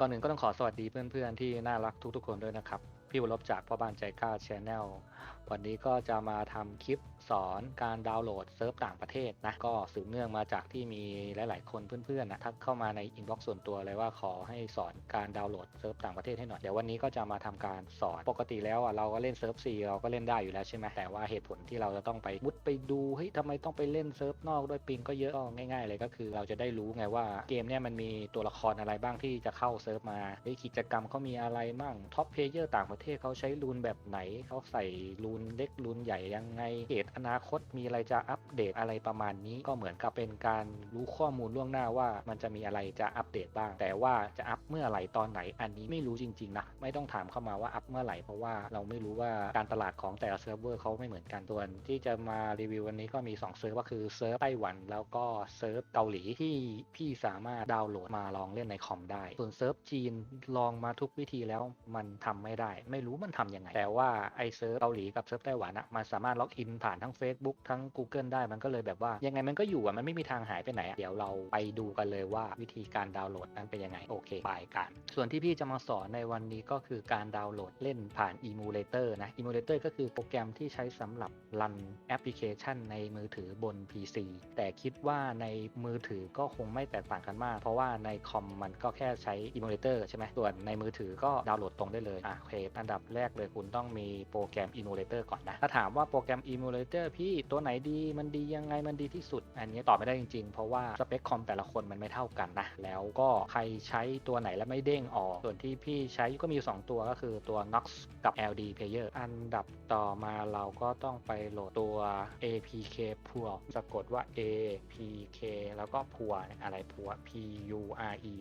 ก่อนหนึ่งก็ต้องขอสวัสดีเพื่อนๆที่น่ารักทุกๆคนด้วยนะครับ พี่วรบจากพ่อบ้านใจกล้าชแนลวันนี้ก็จะมาทำคลิปสอนการดาวน์โหลดเซิร์ฟต่างประเทศนะ ก็สืบเนื่องมาจากที่มีหลาย ๆ คนเพื่อน ๆ นะทักเข้ามาในอินบ็อกซ์ส่วนตัวเลยว่าขอให้สอนการดาวน์โหลดเซิร์ฟต่างประเทศให้หน่อย เดี๋ยววันนี้ก็จะมาทำการสอน ปกติแล้วอะเราก็เล่นเซิร์ฟซีเราก็เล่นได้อยู่แล้วใช่ไหมแต่ว่าเหตุผลที่เราจะต้องไปมุดไปดูเฮ้ยทำไมต้องไปเล่นเซิร์ฟนอกด้วยปิงก็เยอะง่าย ๆ เลยก็คือ เราจะได้รู้ไงว่าเกมเนี่ยมันมีตัวละครอะไรบ้างที่จะเข้าเซิร์ฟมาเฮ้ยกิจกรรมเขามีอะไรมั่งท็อปเพลเยอร์ต่างประเทศเทเขาใช้รูนแบบไหน เขาใส่รูนเล็กรูนใหญ่ยังไงเกตอนาคตมีอะไรจะอัปเดตอะไรประมาณนี้ ก็เหมือนกับเป็นการรู้ข้อมูลล่วงหน้าว่า มันจะมีอะไรจะอัปเดตบ้าง แต่ว่าจะอัปเมื่อไหร่ตอนไหนอันนี้ไม่รู้จริงๆนะไม่ต้องถามเข้ามาว่าอัปเมื่อไหร่เพราะว่าเราไม่รู้ว่าการตลาดของแต่ละเซิร์ฟเวอร์เขาไม่เหมือนกันส่วนที่จะมารีวิววันนี้ก็มี2เซิร์ฟก็คือเซิร์ฟไต้หวันแล้วก็เซิร์ฟเกาหลีที่พี่สามารถดาวน์โหลดมาลองเล่นในคอมได้ ส่วนเซิร์ฟจีนลองมาทุกวิธีแล้วมันทำไม่ได้ไม่รู้มันทำยังไง แต่ว่าไอเซิร์ฟเกาหลีกับเซิร์ฟไต้หวันอะมันสามารถล็อกอินผ่านทั้ง Facebook ทั้ง Google ได้มันก็เลยแบบว่ายังไงมันก็อยู่อะมันไม่มีทางหายไปไหนอะเดี๋ยวเราไปดูกันเลยว่าวิธีการดาวน์โหลดนั้นเป็นยังไงโอเคไปกัน ส่วนที่พี่จะมาสอนในวันนี้ก็คือการดาวน์โหลดเล่นผ่าน Emulator นะ Emulator ก็คือโปรแกรมที่ใช้สำหรับรันแอปพลิเคชันในมือถือบน PC แต่คิดว่าในมือถือก็คงไม่แตกต่างกันมาก เพราะว่าในคอมมันก็แค่ใช้ Emulator ใช่ไหมส่วนในมือถือก็ดาวน์โหลดตรงได้เลยอะโอเคอันดับแรกเลยคุณต้องมีโปรแกรม Emulator ก่อนนะ ถ้าถามว่าโปรแกรม Emulator พี่ตัวไหนดีมันดียังไงมันดีที่สุด อันนี้ตอบไม่ได้จริงๆ เพราะว่าสเปคคอมแต่ละคนมันไม่เท่ากันนะ แล้วก็ใครใช้ตัวไหนแล้วไม่เด้งออก ส่วนที่พี่ใช้ก็มีอยู่สองตัวก็คือตัว Nox กับ LD Player อันดับต่อมาเราก็ต้องไปโหลดตัว APK Pure สะกดว่า APK แล้วก็ Pure อะไร Pure P U R E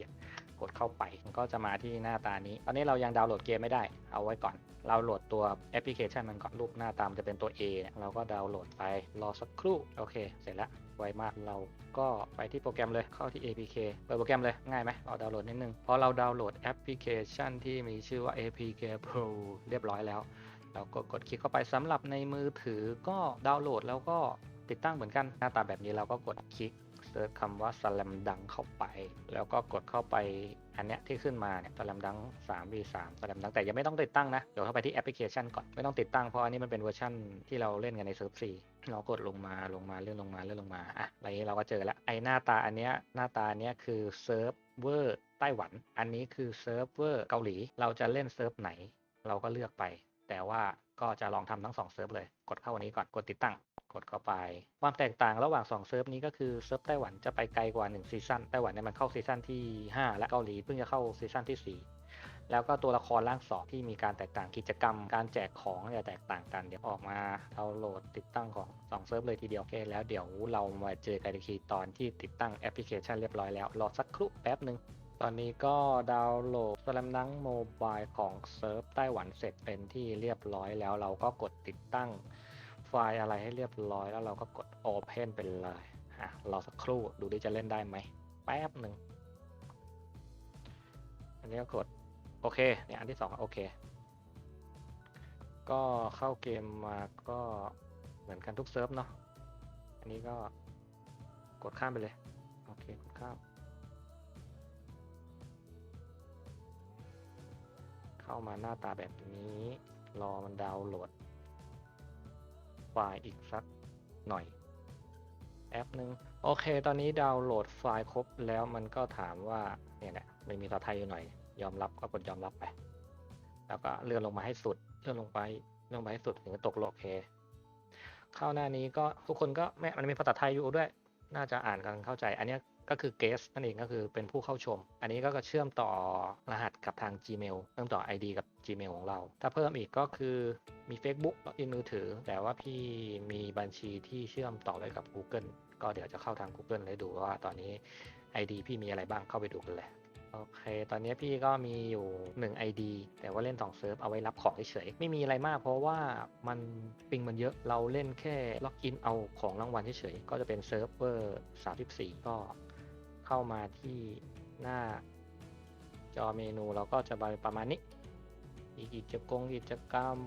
กดเข้าไปมันก็จะมาที่หน้าตานี้ ตอนนี้เรายังดาวน์โหลดเกมไม่ได้ เอาไว้ก่อน เราโหลดตัวแอปพลิเคชันมันก่อนรูปหน้าตามจะเป็นตัว A เนี่ยเราก็ดาวน์โหลดไปรอสักครู่โอเค เสร็จแล้วไวมากเราก็ไปที่โปรแกรมเลยเข้าที่ APK เปิดโปรแกรมเลยง่ายไหมเราดาวน์โหลดนิดนึงพอเราดาวน์โหลดแอปพลิเคชันที่มีชื่อว่า APK Pro เรียบร้อยแล้ว เราก็กดคลิกเข้าไปสำหรับในมือถือก็ดาวน์โหลดแล้วก็ติดตั้งเหมือนกันหน้าตาแบบนี้เราก็กดคลิก เซิร์ชคำว่า slam dunk เข้าไป แล้วก็กดเข้าไปอันเนี้ยที่ขึ้นมาเนี่ย slam dunk 3 v 3 slam dunk แต่ยังไม่ต้องติดตั้งนะ เดี๋ยวเข้าไปที่แอปพลิเคชันก่อน ไม่ต้องติดตั้งเพราะอันนี้มันเป็นเวอร์ชันที่เราเล่นกันในเซิร์ฟซีเรากดลงมาลงมาเลื่อนลงมาเลื่อนลงมาอะอะไรนี้เราก็เจอแล้วไอหน้าตาอันเนี้ยหน้าตาเนี้ยคือเซิร์ฟเวอร์ไต้หวัน อันนี้คือเซิร์ฟเวอร์เกาหลี เราจะเล่นเซิร์ฟไหน เราก็เลือกไป แต่ว่าก็จะลองทำทั้ง2เซิร์ฟเลย กดเข้าวันนี้ก่อน กดติดตั้ง กดเข้าไป ความแตกต่างระหว่าง 2 เซิร์ฟนี้ก็คือเซิร์ฟไต้หวันจะไปไกลกว่า 1 ซีซั่นไต้หวันเนี่ยมันเข้าซีซั่นที่ 5 และเกาหลีเพิ่งจะเข้าซีซั่นที่ 4แล้วก็ตัวละครร่างสองที่มีการแตกต่างกิจกรรม การแจกของจะแตกต่างกัน เดี๋ยวออกมาดาวน์โหลดติดตั้งของ2เซิร์ฟเลยทีเดียวโอเคแล้วเดี๋ยวเรามาเจอกันอีกทีตอนที่ติดตั้งแอปพลิเคชันเรียบร้อยแล้ว รอสักครู่แป๊บหนึ่งตอนนี้ก็ดาวน์โหลด Slam Dunk Mobile ของเซิร์ฟไต้หวันเสร็จเป็นที่เรียบร้อยแล้วเราก็กดติดตั้ง ไฟล์อะไรให้เรียบร้อยแล้วเราก็กด Open ไปเลยอะรอสักครู่ดูดิจะเล่นได้ไหมแป๊บหนึ่งอันนี้ก็กดโอเคเนี่ยอันที่สองโอเค ก็เข้าเกมมาก็เหมือนกันทุกเซิร์ฟเนาะอันนี้ก็กดข้ามไปเลยโอเคกดข้ามเข้ามาหน้าตาแบบนี้ รอมันดาวน์โหลด ไฟล์อีกสักหน่อย แอปหนึ่งโอเค ตอนนี้ดาวน์โหลดไฟล์ครบแล้วมันก็ถามว่าเนี่ยแหละไม่มีภาษาไทยอยู่หน่อย ยอมรับก็กดยอมรับไป แล้วก็เลื่อนลงมาให้สุดเลื่อนลงไปเลื่อนลงไปให้สุดถึงจะตกโลกโอเค เข้าหน้านี้ก็ทุกคนก็ไม่มันมีภาษาไทยอยู่ด้วย น่าจะอ่านกันเข้าใจ อันนี้ก็คือ guest นั่นเองก็คือเป็นผู้เข้าชม อันนี้ก็เชื่อมต่อรหัสกับทาง Gmail เชื่อมต่อ ID กับ Gmail ของเรา ถ้าเพิ่มอีกก็คือมี Facebook ล็อกอินมือถือ แต่ว่าพี่มีบัญชีที่เชื่อมต่อไว้กับ Google ก็เดี๋ยวจะเข้าทาง Google เลยดูว่าตอนนี้ ID พี่มีอะไรบ้างเข้าไปดูกันเลยโอเค ตอนนี้พี่ก็มีอยู่ 1 ID แต่ว่าเล่น2เซิร์ฟเอาไว้รับของเฉยๆ ไม่มีอะไรมากเพราะว่ามันปิงมันเยอะ เราเล่นแค่ล็อกอินเอาของรางวัลเฉยๆ ก็จะเป็นเซิร์ฟเวอร์ 34 ก็เข้ามาที่หน้าจอเมนูเราก็จะไปประมาณนี้ มีกิจกรรมกิจกรรม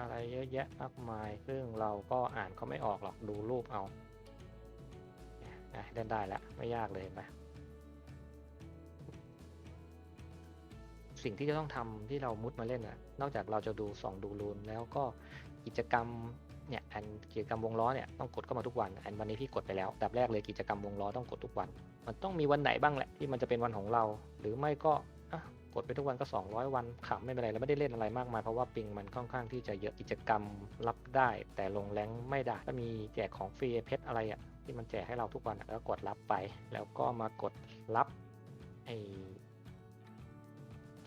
อะไรเยอะแยะมากมาย ซึ่งเราก็อ่านเขาไม่ออกหรอกดูรูปเอาเล่นได้แล้วไม่ยากเลยนไหมสิ่งที่จะต้องทำที่เรามุดมาเล่นอะ นอกจากเราจะดูส่องดูรูนแล้วก็กิจกรรมเนี่ยอันกิจกรรมวงล้อเนี่ยต้องกดเข้ามาทุกวัน อันวันนี้พี่กดไปแล้วดับแรกเลยกิจกรรมวงล้อต้องกดทุกวัน มันต้องมีวันไหนบ้างแหละที่มันจะเป็นวันของเรา หรือไม่ก็อะ กดไปทุกวันก็ 200 วันขำไม่เป็นไรแล้วไม่ได้เล่นอะไรมากมายเพราะว่าปิงมันค่อนข้างที่จะเยอะกิจกรรมรับได้ แต่ลงแรงไม่ได้ก็มีแจกของฟรีเพชรอะไรอะที่มันแจกให้เราทุกวันก็กดรับไป แล้วก็มากดรับไอ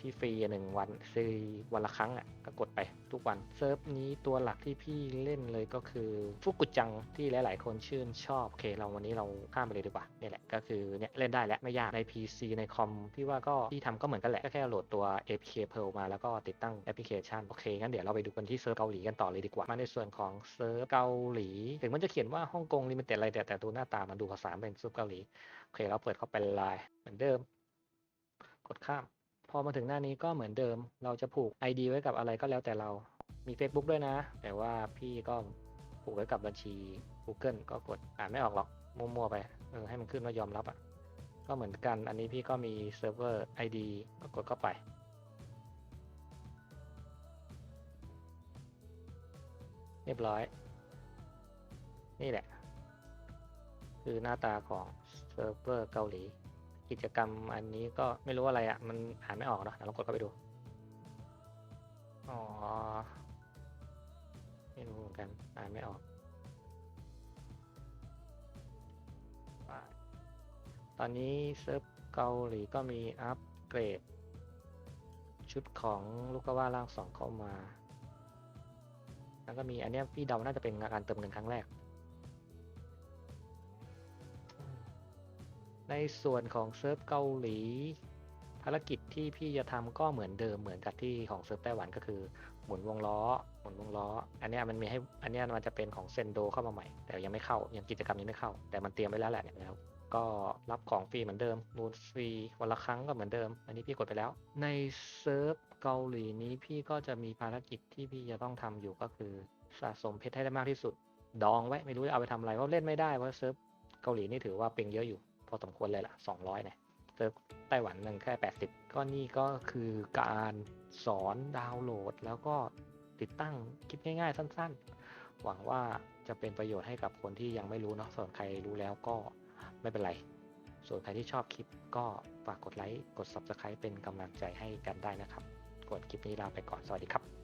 ที่ฟรีหนึ่งวันฟรีวันละครั้งอะก็กดไปทุกวันเซิร์ฟนี้ตัวหลักที่พี่เล่นเลยก็คือฟุกุจังที่หลาย ๆ คนชื่นชอบโอเคเราวันนี้เราข้ามไปเลยดีกว่าเนี่ยแหละก็คือเนี่ยเล่นได้แล้วไม่ยากใน PC ในคอมพี่ว่าก็ที่ทำก็เหมือนกันแหละก็แค่โหลดตัว APK Perl มาแล้วก็ติดตั้งแอปพลิเคชันโอเคงั้นเดี๋ยวเราไปดูกันที่เซิร์ฟเกาหลีกันต่อเลยดีกว่ามาในส่วนของเซิร์ฟเกาหลี ถึงมันจะเขียนว่าฮ่องกงลิมิเต็ดอะไรแต่แต่ตัวหน้าตามันดูภาษาเป็นเซิร์ฟเกาหลีโอเคเราเปิดเข้าไปไลน์เหมือนเดิม กดข้าม พอมาถึงหน้านี้ก็เหมือนเดิม เราจะผูก ID ไว้กับอะไรก็แล้วแต่เรา มี Facebook ด้วยนะ แต่ว่าพี่ก็ผูกไว้กับบัญชี Google ก็กดอ่านไม่ออกหรอกมั่วๆไปเออให้มันขึ้นว่ายอมรับอะ่ะก็เหมือนกันอันนี้พี่ก็มีเซิร์ฟเวอร์ ID ก็กดเข้าไป เรียบร้อย นี่แหละ คือหน้าตาของเซิร์ฟเวอร์เกาหลี กิจกรรมอันนี้ก็ไม่รู้อะไรอะ่ะ มันอ่านไม่ออกเนอะเดี๋ยวลองกดเข้าไปดู อ๋อ ไม่รู้เหมือนกัน อ่านไม่ออก ตอนนี้เซิร์ฟเกาหลีก็มีอัปเกรด ชุดของลูกกว่าร่างสองเข้ามา แล้วก็มีอันนี้พี่เดาน่าจะเป็นการเติมเงินครั้งแรก ในส่วนของเซิร์ฟเกาหลี ภารกิจที่พี่จะทำก็เหมือนเดิมเหมือนกับที่ของเซิร์ฟไต้หวันก็คือ หมุนวงล้อ หมุนวงล้อ อันนี้มันมีให้อันนี้มันจะเป็นของเซนโดเข้ามาใหม่ แต่ยังไม่เข้ายังกิจกรรมนี้ไม่เข้า แต่มันเตรียมไว้แล้วแหละเนี่ยแล้วก็รับของฟรีเหมือนเดิมรูนฟรีวันละครั้งก็เหมือนเดิม อันนี้พี่กดไปแล้ว ในเซิร์ฟเกาหลีนี้พี่ก็จะมีภารกิจที่พี่จะต้องทำอยู่ก็คือสะสมเพชรให้ได้มากที่สุด ดองไว้ไม่รู้จะเอาไปทำอะไรเพราะเล่นไม่ได้เพราะเซิร์ฟเกาหลีนี่ถือว่าเป็นเยอะอยู่ พอสมควรเลยล่ะ 200เนี่ยเซิร์ฟไต้หวันหนึ่งแค่ 80 ก็นี่ก็คือการสอนดาวน์โหลด แล้วก็ติดตั้งคลิปง่ายๆ สั้นๆ หวังว่าจะเป็นประโยชน์ให้กับคนที่ยังไม่รู้เนาะส่วนใครรู้แล้วก็ไม่เป็นไร ส่วนใครที่ชอบคลิปก็ฝากกดไลค์ กด Subscribe เป็นกำลังใจให้กันได้นะครับ กดคลิปนี้ลาไปก่อน สวัสดีครับ